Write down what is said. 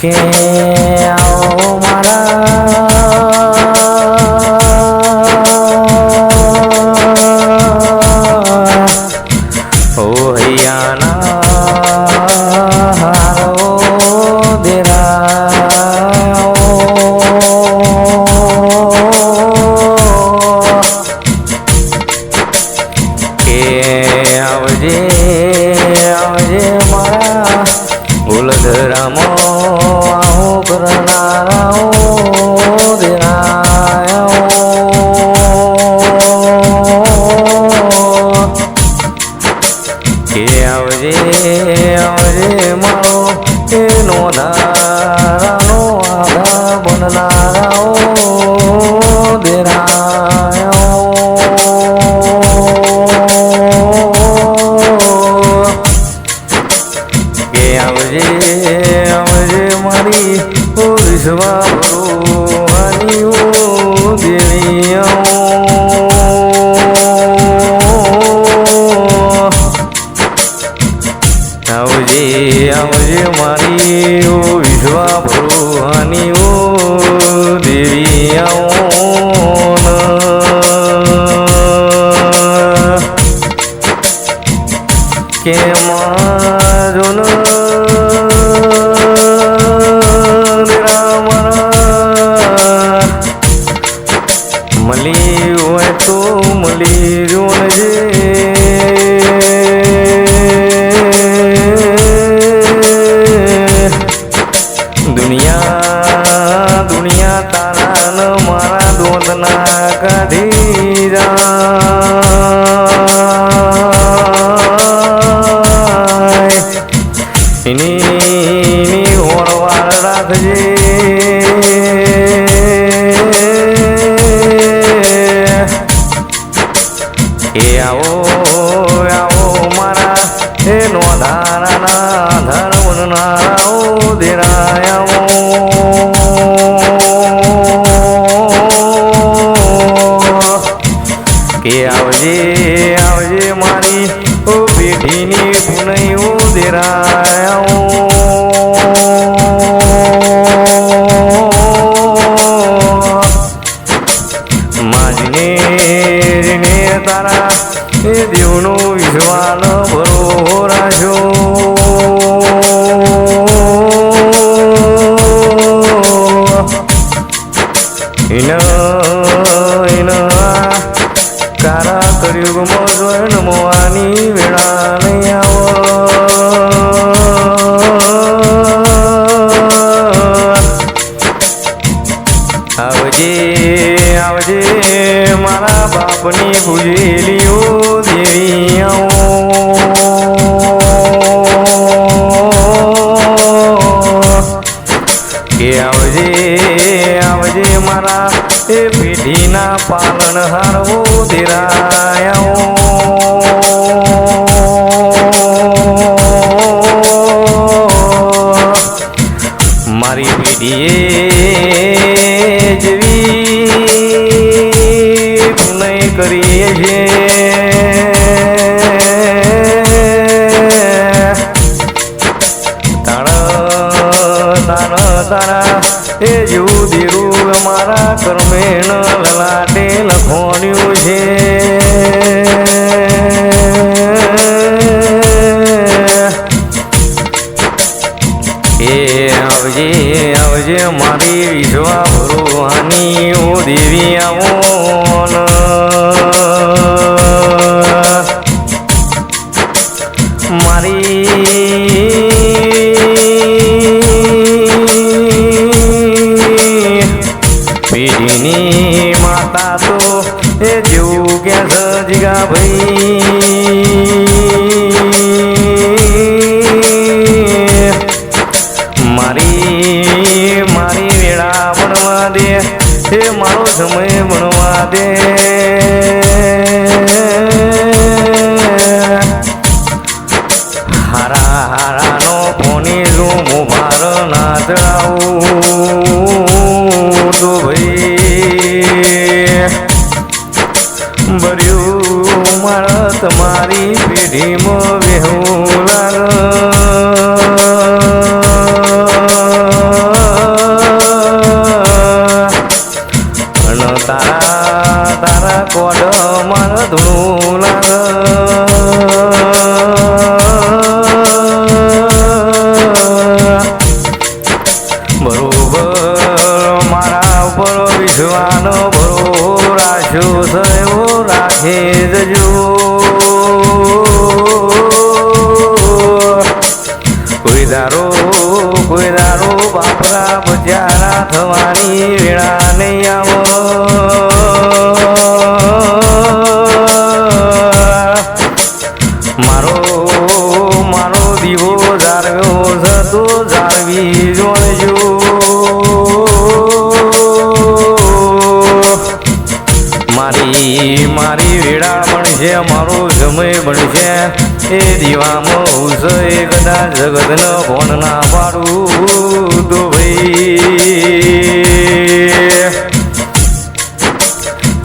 કે આવો મારા આવજે મારો, એનો ધારાનો આધા બનનારાઓ દેરાયો. કે આવજે આવજે મારી વિશ્વા ભરોવાની ઓ દેવીઓ દેરાયો. માજને તારા એ દેવનો વિશ્વાલ ભરો રાજો. કારા કર્યુગમાં જોય નમવાની આવજે આવજે, મારા બાપની પૂજેલીઓ દેવી કે આવજે આવજે, મારા એ પેઢીના પાલન હારવો દેરાયો કરીએ છે એ જેવું દેરું મારા કર્મેણ લલાટે લખોન્યું છે. એ આવજે આવજે, મારી વિધવા ભરવાની ઓ દેવી આવો મારી પેઢીની માતા તો એ જેવું કે સજગા ભાઈ. મારો સમય ભણવા દે. હારા હારાનો ફોની રૂમ ભાર ના ચડાવું તો ભાઈ. ભર્યું મારા તમારી પેઢીમાં વેધજો કોઈ દારો કોઈ દારો બાપરા બજારા થવાની વેળા નહીં આવો. મારો મારો દીવો જાળવ્યો જતો જાળવી જોણજો તારી મારી વેડા બનશે મારો સમય બનશે, એ દીવામાં ઉસય કદાચ જગતનો ફોન ના પાડું તો ભાઈ